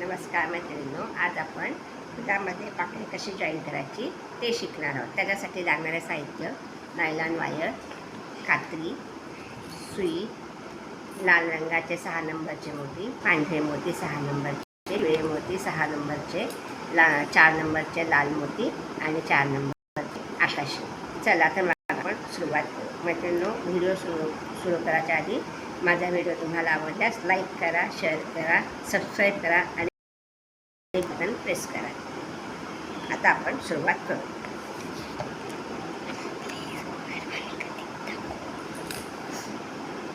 नमस्कार मैत्रिणींनो आज आपण दुधामध्ये पाकळी कशी जॉईन करायची ते शिकणार आहोत. त्याच्यासाठी लागणारे साहित्य नायलॉन वायर कात्री सुई लाल रंगाचे सहा नंबरचे मोती पांढरे मोती सहा नंबरचे पिवळे मोती सहा नंबरचे ला चार नंबरचे लाल मोती आणि चार नंबरचे आकाशी. चला तर मग आपण सुरुवात करू. मैत्रिणींनो व्हिडिओ सुरू सुरू करायच्या आधी माझा व्हिडिओ तुम्हाला आवडल्यास लाईक करा शेअर करा सबस्क्राईब करा आणि बटन प्रेस करा. आता आपण सुरुवात करू.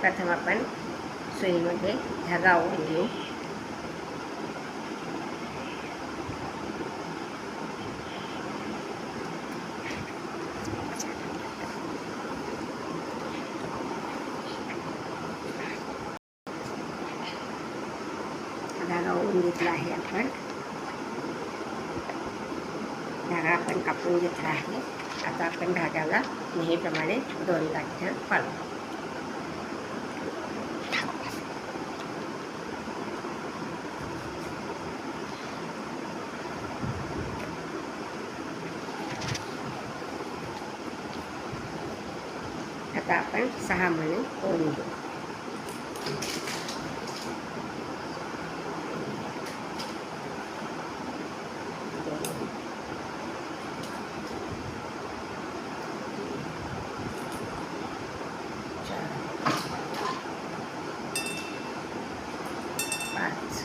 प्रथम आपण सुईमध्ये धागा ओढून घेऊ. धागा ओढून घेतला आहे आपण. धागा आपण कापून घेतला आहे. आता आपण धाग्याला नेहमीप्रमाणे दोन गाठ्या पाळू आता आपण सहा महिने ओढून घेऊ चार पाच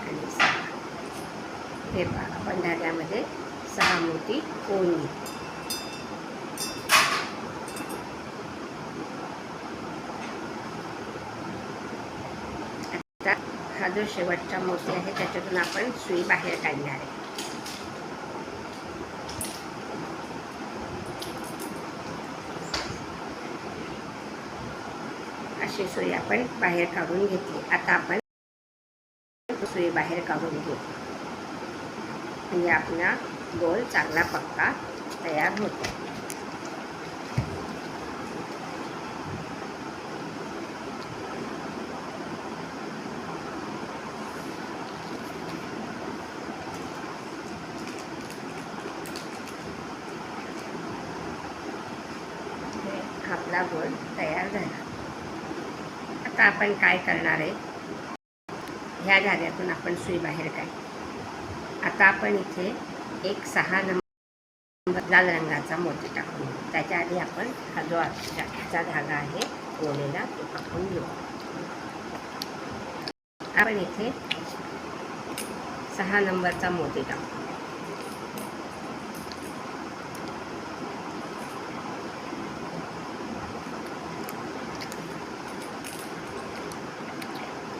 आणि सहा हे पहा आपण धाग्यामध्ये सहा मोठी ओढून घेऊ आता हा जो शेवटचा मोती आहे त्याच्यातून आपण सुई बाहेर काढणार आहे. अशी सुई आपण बाहेर काढून घेतली. आता आपण सुई बाहेर काढून घेऊ. म्हणजे आपला गोल चांगला पक्का तयार होतो हे आपला गोल तयार झाला. आता आपण काय करणार आहे? ह्या धाग्यातून आपण सुई बाहेर काय आता आपण इथे एक सहा नंबर लाल रंगाचा मोती टाकू त्याच्या आधी आपण हा जो आजचा धागा आहे ओलेला तो टाकून घेऊ. आपण इथे सहा नंबरचा मोती टाकू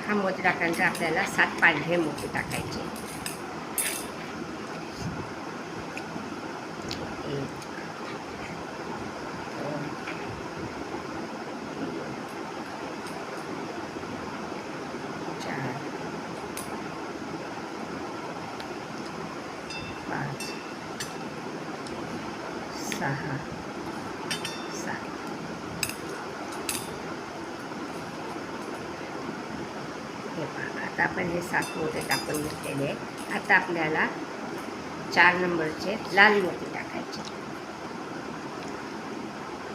हा मोती टाकल्यानंतर आपल्याला सात पांढरे मोती टाकायचे एक दोन तीन चार पाच सहा सात हे पहा आपण हे सात मोते टाकून घेतलेले आता आपल्याला चार नंबरचे लाल मोती टाकायचे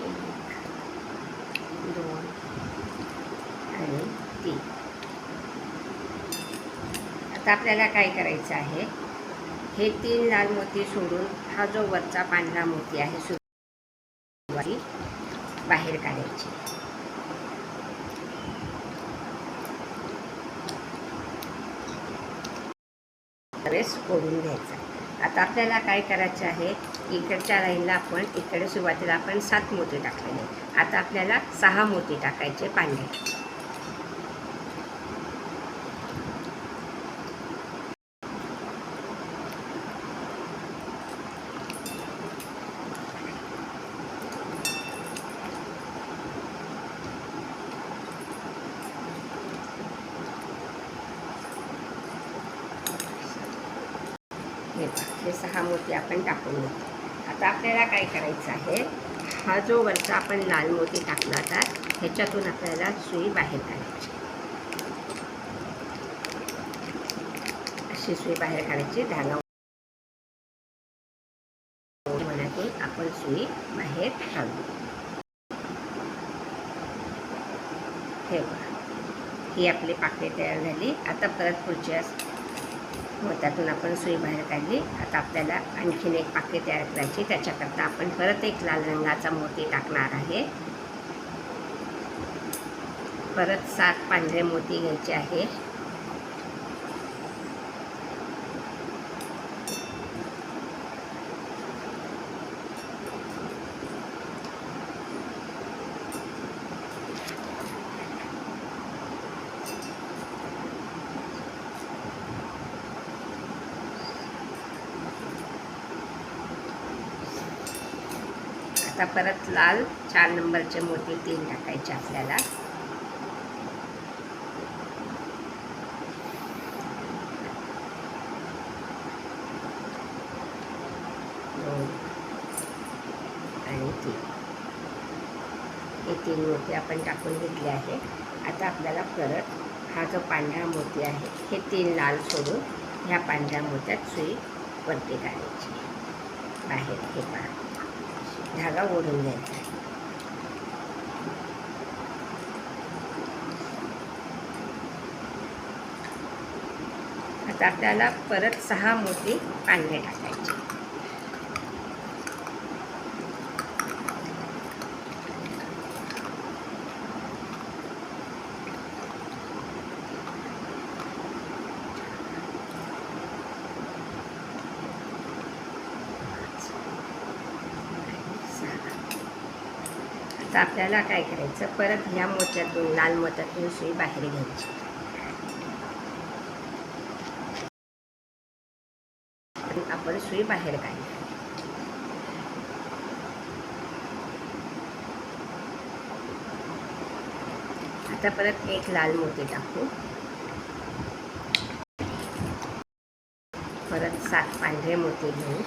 एक दोन आणि तीन. आता आपल्याला काय करायचं आहे? हे तीन लाल मोती सोडून हा जो वरचा पांढरा मोती आहे सुरुवाती बाहेर काढायची रेस ओढून घ्यायचा. आता आपल्याला काय करायचं आहे? इकडच्या लाईनला आपण इकडे सुरुवातीला आपण सात मोती टाकलेले आता आपल्याला सहा मोती टाकायचे पांढरे. हे हे सहा मोती आपण टाकून घेतो आता आपल्याला काय करायचं आहे? हा जो वरचा आपण लाल मोती टाकला होता ह्याच्यातून आपल्याला सुई बाहेर काढायची. अशी सुई बाहेर काढायची. धागा मनातून आपण सुई बाहेर काढू. हे बघा. ही आपली पाकळी तयार झाली. आता परत मग मोत्यातून आपण सुई बाहेर काढली. आता आपल्याला आणखीन एक पाकळी तयार करायची. त्याच्याकरता आपण परत एक लाल रंगाचा मोती टाकणार आहे. परत सात पांढरे मोती घ्यायचे आहे. आता परत लाल चार नंबरचे मोती तीन टाकायचे आपल्याला. आणि तीन हे तीन मोती आपण टाकून घेतले आहे. आता आपल्याला परत हा जो पांढरा मोती आहे हे तीन लाल सोडून ह्या पांढऱ्या मोत्यात सुई वरती काढायची बाहेर हे पहा. धागा ओढून घ्यायचा. आहे आता आपल्याला परत सहा मोती पांढरे टाकायचे सहा आता आपल्याला काय करायचं? परत ह्या मोत्यातून लाल मोत्यातून सुई बाहेर घ्यायची. आपण सुई बाहेर काढली. आता परत एक लाल मोती टाकू. परत सात पांढरे मोती घेऊ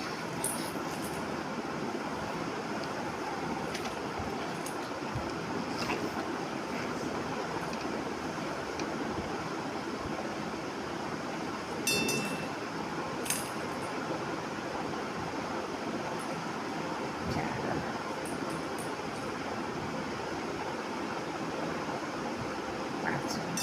चार पाच सहा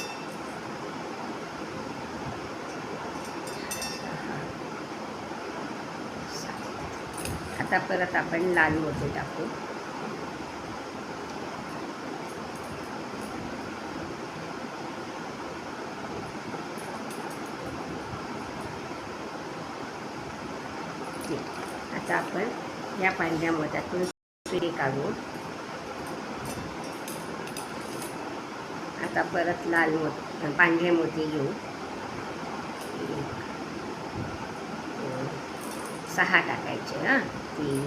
सात आता परत आपण लाल मोती टाकू ठीक. आता आपण या पांढऱ्या मोत्यातून सुई काढू आता परत लाल मोत पांढरे मोती घेऊ सहा टाकायचे हां. तीन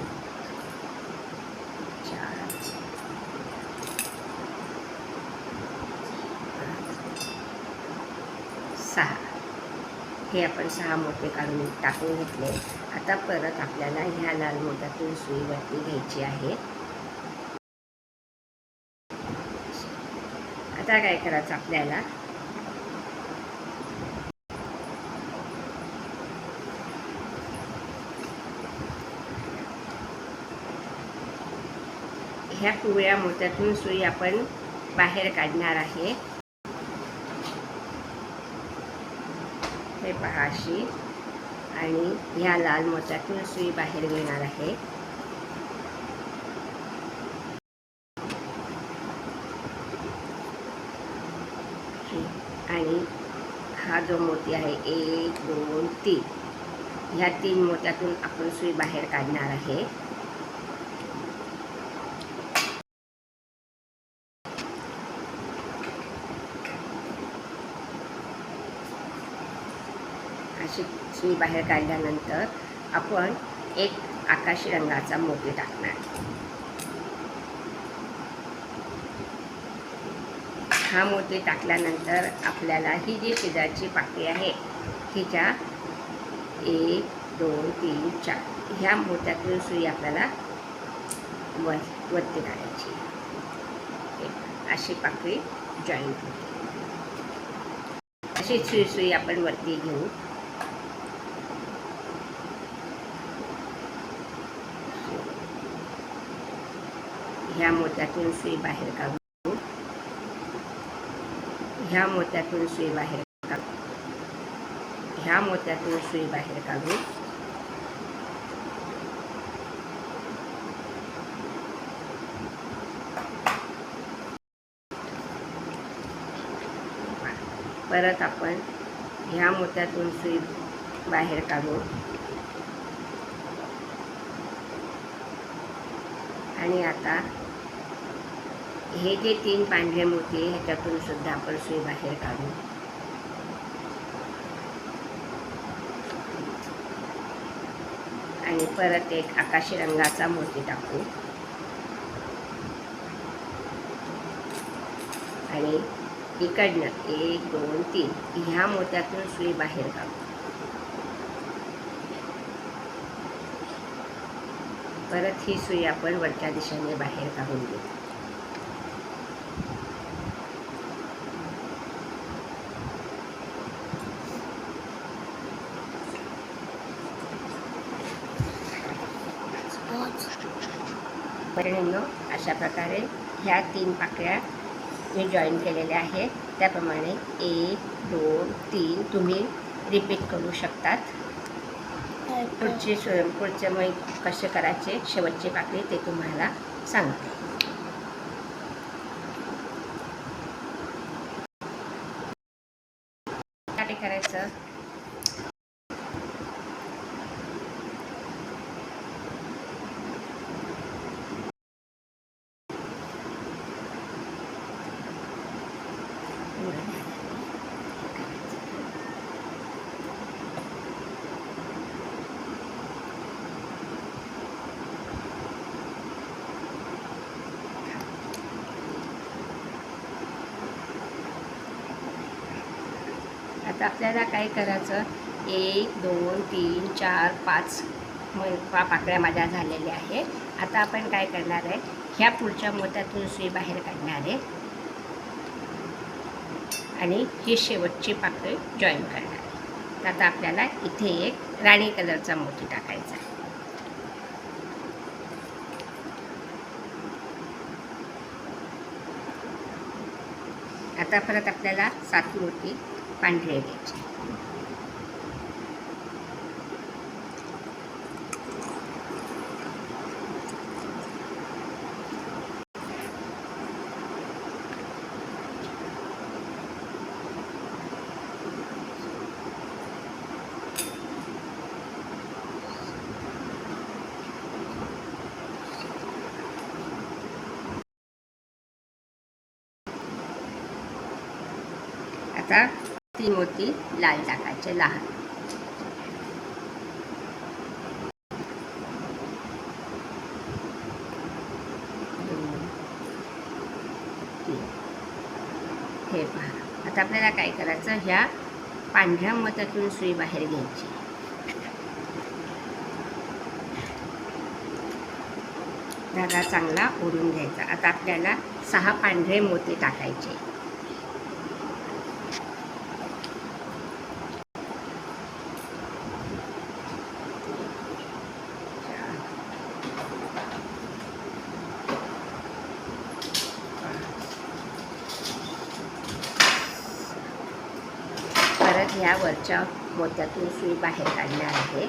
चार सहा. हे आपण सहा मोठे काढून टाकून घेतले. आता परत आपल्याला ह्या लाल मोठ्यातून सुई वरती घ्यायची आहे. आता काय करायचं आपल्याला? ह्या पिवळ्या मोत्यातून सुई आपण बाहेर काढणार आहे. हे पहा अशी. आणि ह्या लाल मोत्यातून सुई बाहेर घेणार आहे. आणि हा जो मोती आहे एक दोन तीन. ह्या तीन मोत्यातून आपण सुई बाहेर काढणार आहे अशी सुई बाहेर काढल्यानंतर आपण एक आकाशी रंगाचा मोती टाकणार. हा मोती टाकल्यानंतर आपल्याला ही जी शेजारची पाकळी आहे हिच्या एक दोन तीन चार ह्या मोत्यातून सुई आपल्याला व वरती काढायची. अशी पाकळी जॉईंट होते. अशी सुई सुई आपण वरती घेऊ ह्या मोत्यातून सुई बाहेर काढू. ह्या मोत्यातून सुई बाहेर काढू. ह्या मोत्यातून सुई बाहेर काढू. परत आपण ह्या मोत्यातून सुई बाहेर काढू. आणि आता हे जे तीन पांढरे मोती ह्याच्यातून सुद्धा आपण सुई बाहेर काढू. आणि परत एक आकाशी रंगाचा मोती टाकू. आणि इकडनं एक दोन तीन ह्या मोत्यातून सुई बाहेर काढू. परत ही सुई आपण वरच्या दिशेने बाहेर काढून घेऊ. अशा प्रकारे ह्या तीन पाकळ्या मी जॉईन केलेल्या आहेत. त्याप्रमाणे एक दोन तीन तुम्ही रिपीट करू शकतात. पुढचे पुढचे मग कसे करायचे? शेवटची पाकळी ते तुम्हाला सांगते काय करायचं तर आपल्याला काय करायचं? एक दोन तीन चार पाच मग पाकळ्या माझ्या झालेल्या आहे आता आपण काय करणार आहे? ह्या पुढच्या मोत्यातून सुई बाहेर काढणार आहे. आणि ही शेवटची पाकळी जॉईन करणार आहे. तर आता आपल्याला इथे एक राणी कलरचा मोती टाकायचा आहे. आता परत आपल्याला सात मोती पांढरे घ्यायचे आता तीन मोती लाल टाकायचे लहान. हे पहा. आता आपल्याला काय करायचं? ह्या पांढऱ्या मतातून सुई बाहेर घ्यायची. धागा चांगला ओढून घ्यायचा. आता आपल्याला सहा पांढरे मोती टाकायचे परत ह्या वरच्या मोत्यातून सुई बाहेर काढणार आहे.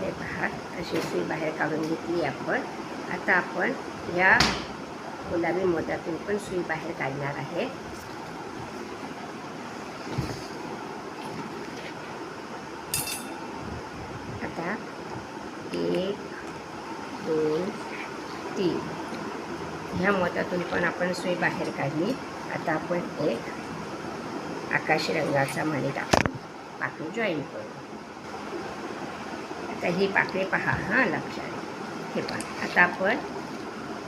हे पहा अशी सुई बाहेर काढून घेतली आपण. आता आपण या गुलाबी मोत्यातून पण सुई बाहेर काढणार आहे आता एक दोन तीन त्यातून पण आपण सुई बाहेर काढली. आता आपण एक आकाशी रंगाचा मणी टाकून पाकळी जॉईन करू. आता ही पाकळी पहा हां लक्षात हे पण आता आपण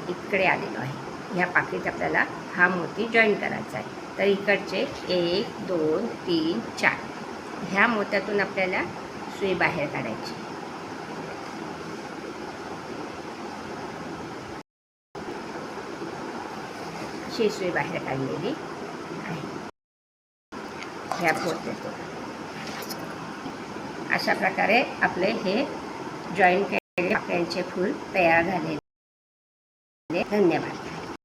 इकडे आलेलो आहे. ह्या पाकळीत आपल्याला हा मोती जॉईन करायचा आहे. तर इकडचे एक दोन तीन चार. ह्या मोत्यातून आपल्याला सुई बाहेर काढायची. शेसवे बाहेर काढलेली आहे. ह्या फोट देतो अशा प्रकारे आपले हे जॉईन केलेले पाकळ्यांचे फूल तयार झालेले. धन्यवाद.